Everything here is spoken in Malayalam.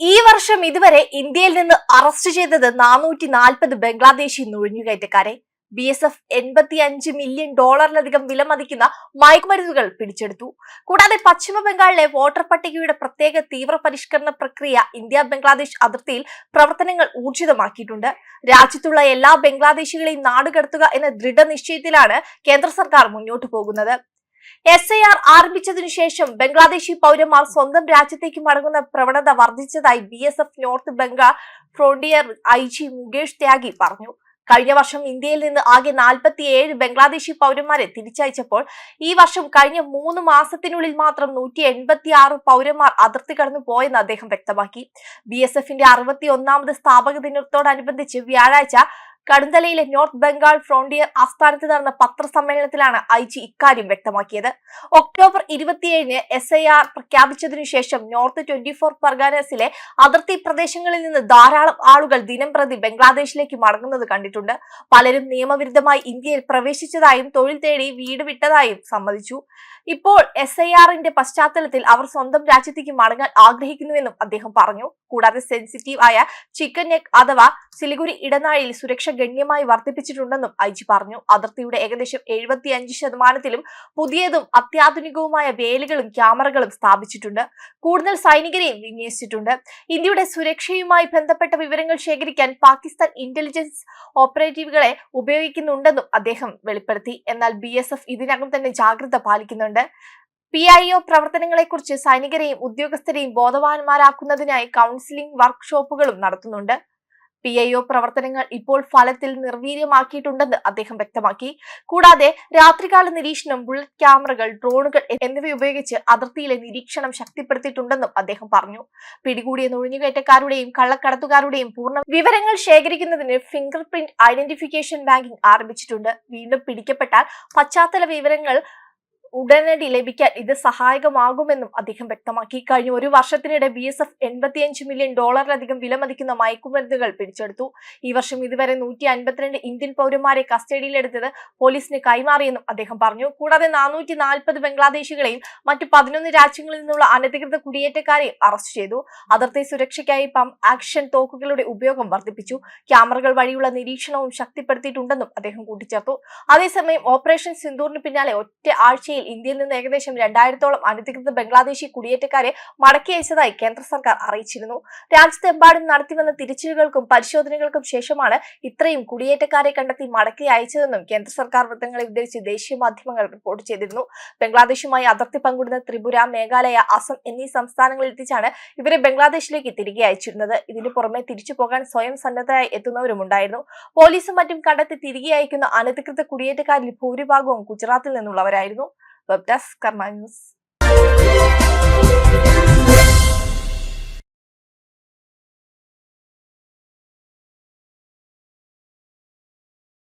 ഈ വർഷം ഇതുവരെ ഇന്ത്യയിൽ നിന്ന് അറസ്റ്റ് ചെയ്തത് നാനൂറ്റി നാൽപ്പത് ബംഗ്ലാദേശി നുഴഞ്ഞുകയറ്റക്കാരെ. ബി എസ് എഫ് എൺപത്തി അഞ്ച് മില്യൺ ഡോളറിലധികം വിലമതിക്കുന്ന മയക്കുമരുന്നുകൾ പിടിച്ചെടുത്തു. കൂടാതെ പശ്ചിമ ബംഗാളിലെ വോട്ടർ പട്ടികയുടെ പ്രത്യേക തീവ്ര പരിഷ്കരണ പ്രക്രിയ ഇന്ത്യ ബംഗ്ലാദേശ് അതിർത്തിയിൽ പ്രവർത്തനങ്ങൾ ഊർജിതമാക്കിയിട്ടുണ്ട്. രാജ്യത്തുള്ള എല്ലാ ബംഗ്ലാദേശികളെയും നാടുകടത്തുക എന്ന ദൃഢനിശ്ചയത്തിലാണ് കേന്ദ്ര സർക്കാർ മുന്നോട്ടു പോകുന്നത്. എസ് ഐ ആർ ആരംഭിച്ചതിനു ശേഷം ബംഗ്ലാദേശി പൗരന്മാർ സ്വന്തം രാജ്യത്തേക്ക് മടങ്ങുന്ന പ്രവണത വർദ്ധിച്ചതായി B S F north Bengal frontier I G Mukesh Tyagi പറഞ്ഞു. കഴിഞ്ഞ വർഷം ഇന്ത്യയിൽ നിന്ന് ആകെ നാൽപ്പത്തിയേഴ് ബംഗ്ലാദേശി പൗരന്മാരെ തിരിച്ചയച്ചപ്പോൾ ഈ വർഷം കഴിഞ്ഞ മൂന്ന് മാസത്തിനുള്ളിൽ മാത്രം നൂറ്റി എൺപത്തി ആറ് പൗരന്മാർ അതിർത്തി കടന്നു പോയെന്ന് അദ്ദേഹം വ്യക്തമാക്കി. ബി എസ് എഫിന്റെ അറുപത്തി ഒന്നാമത് സ്ഥാപക ദിനത്തോടനുബന്ധിച്ച് വ്യാഴാഴ്ച കടുന്തലയിലെ നോർത്ത് ബംഗാൾ ഫ്രോണ്ടിയർ ആസ്ഥാനത്ത് നടന്ന പത്രസമ്മേളനത്തിലാണ് ഐ ജി ഇക്കാര്യം വ്യക്തമാക്കിയത്. ഒക്ടോബർ ഇരുപത്തിയേഴിന് എസ് ഐ ആർ പ്രഖ്യാപിച്ചതിനു ശേഷം നോർത്ത് ട്വന്റി ഫോർ പർഗാനസിലെ അതിർത്തി പ്രദേശങ്ങളിൽ നിന്ന് ധാരാളം ആളുകൾ ദിനം പ്രതി ബംഗ്ലാദേശിലേക്ക് മടങ്ങുന്നത് കണ്ടിട്ടുണ്ട്. പലരും നിയമവിരുദ്ധമായി ഇന്ത്യയിൽ പ്രവേശിച്ചതായും തൊഴിൽ തേടി വീട് വിട്ടതായും സമ്മതിച്ചു. ഇപ്പോൾ എസ് ഐ ആറിന്റെ പശ്ചാത്തലത്തിൽ അവർ സ്വന്തം രാജ്യത്തേക്ക് മടങ്ങാൻ ആഗ്രഹിക്കുന്നുവെന്നും അദ്ദേഹം പറഞ്ഞു. കൂടാതെ സെൻസിറ്റീവ് ആയ ചിക്കൻ നെക്ക് അഥവാ സിലിഗുരി ഇടനാഴിയിൽ സുരക്ഷ ഗണ്യമായി വർദ്ധിപ്പിച്ചിട്ടുണ്ടെന്നും ഐ ജി പറഞ്ഞു. അതിർത്തിയുടെ ഏകദേശം എഴുപത്തിയഞ്ച് ശതമാനത്തിലും പുതിയതും അത്യാധുനികവുമായ വേലുകളും ക്യാമറകളും സ്ഥാപിച്ചിട്ടുണ്ട്. കൂടുതൽ സൈനികരെയും വിന്യസിച്ചിട്ടുണ്ട്. ഇന്ത്യയുടെ സുരക്ഷയുമായി ബന്ധപ്പെട്ട വിവരങ്ങൾ ശേഖരിക്കാൻ പാകിസ്ഥാൻ ഇന്റലിജൻസ് ഓപ്പറേറ്റീവുകളെ ഉപയോഗിക്കുന്നുണ്ടെന്നും അദ്ദേഹം വെളിപ്പെടുത്തി. എന്നാൽ ബി ഇതിനകം തന്നെ ജാഗ്രത പാലിക്കുന്നുണ്ട്. പി ഐ ഒ പ്രവർത്തനങ്ങളെക്കുറിച്ച് സൈനികരെയും ഉദ്യോഗസ്ഥരെയും ബോധവാന്മാരാക്കുന്നതിനായി കൗൺസിലിംഗ് വർക്ക്ഷോപ്പുകളും നടത്തുന്നുണ്ട്. പി ഐ ഒ പ്രവർത്തനങ്ങൾ ഇപ്പോൾ ഫലത്തിൽ നിർവീര്യമാക്കിയിട്ടുണ്ടെന്ന് അദ്ദേഹം വ്യക്തമാക്കി. കൂടാതെ രാത്രികാല നിരീക്ഷണം ബുള്ളറ്റ് ക്യാമറകൾ ഡ്രോണുകൾ എന്നിവ ഉപയോഗിച്ച് അതിർത്തിയിലെ നിരീക്ഷണം ശക്തിപ്പെടുത്തിയിട്ടുണ്ടെന്നും അദ്ദേഹം പറഞ്ഞു. പിടികൂടിയ നുഴഞ്ഞുകയറ്റക്കാരുടെയും കള്ളക്കടത്തുകാരുടെയും പൂർണ വിവരങ്ങൾ ശേഖരിക്കുന്നതിന് ഫിംഗർ പ്രിന്റ് ഐഡന്റിഫിക്കേഷൻ ബാങ്കിംഗ് ആരംഭിച്ചിട്ടുണ്ട്. വീണ്ടും പിടിക്കപ്പെട്ടാൽ പശ്ചാത്തല വിവരങ്ങൾ ഉടനടി ലഭിക്കാൻ ഇത് സഹായകമാകുമെന്നും അദ്ദേഹം വ്യക്തമാക്കി. കഴിഞ്ഞ ഒരു വർഷത്തിനിടെ ബി എസ് എഫ് എൺപത്തിയഞ്ച് മില്യൺ ഡോളറിലധികം വിലമതിക്കുന്ന മയക്കുമരുന്നുകൾ പിടിച്ചെടുത്തു. ഈ വർഷം ഇതുവരെ നൂറ്റി അൻപത്തിരണ്ട് ഇന്ത്യൻ പൗരന്മാരെ കസ്റ്റഡിയിലെടുത്തത് പോലീസിന് കൈമാറിയെന്നും അദ്ദേഹം പറഞ്ഞു. കൂടാതെ നാനൂറ്റി നാൽപ്പത് ബംഗ്ലാദേശികളെയും മറ്റു പതിനൊന്ന് രാജ്യങ്ങളിൽ നിന്നുള്ള അനധികൃത കുടിയേറ്റക്കാരെയും അറസ്റ്റ് ചെയ്തു. അതിർത്തി സുരക്ഷയ്ക്കായി പം ആക്ഷൻ തോക്കുകളുടെ ഉപയോഗം വർദ്ധിപ്പിച്ചു. ക്യാമറകൾ വഴിയുള്ള നിരീക്ഷണവും ശക്തിപ്പെടുത്തിയിട്ടുണ്ടെന്നും അദ്ദേഹം കൂട്ടിച്ചേർത്തു. അതേസമയം ഓപ്പറേഷൻ സിന്ദൂറിന് പിന്നാലെ ഒറ്റ ആഴ്ചയിൽ ഇന്ത്യയിൽ നിന്ന് ഏകദേശം രണ്ടായിരത്തോളം അനധികൃത ബംഗ്ലാദേശി കുടിയേറ്റക്കാരെ മടക്കി അയച്ചതായി കേന്ദ്ര സർക്കാർ അറിയിച്ചിരുന്നു. രാജ്യത്തെമ്പാടും നടത്തിവന്ന തിരിച്ചിലുകൾക്കും പരിശോധനകൾക്കും ശേഷമാണ് ഇത്രയും കുടിയേറ്റക്കാരെ കണ്ടെത്തി മടക്കി അയച്ചതെന്നും കേന്ദ്ര സർക്കാർ വൃത്തങ്ങളെ ഉദ്ധരിച്ച് ദേശീയ മാധ്യമങ്ങൾ റിപ്പോർട്ട് ചെയ്തിരുന്നു. ബംഗ്ലാദേശുമായി അതിർത്തി പങ്കിടുന്ന ത്രിപുര മേഘാലയ അസം എന്നീ സംസ്ഥാനങ്ങളിൽ എത്തിച്ചാണ് ഇവരെ ബംഗ്ലാദേശിലേക്ക് തിരികെ അയച്ചിരുന്നത്. ഇതിനു പുറമെ തിരിച്ചു പോകാൻ സ്വയം സന്നദ്ധരായി എത്തുന്നവരുമുണ്ടായിരുന്നു പോലീസും മറ്റും കണ്ടെത്തി തിരികെ അയക്കുന്ന അനധികൃത കുടിയേറ്റക്കാരിൽ ഭൂരിഭാഗവും ഗുജറാത്തിൽ നിന്നുള്ളവരായിരുന്നു. Babdas Caminhos.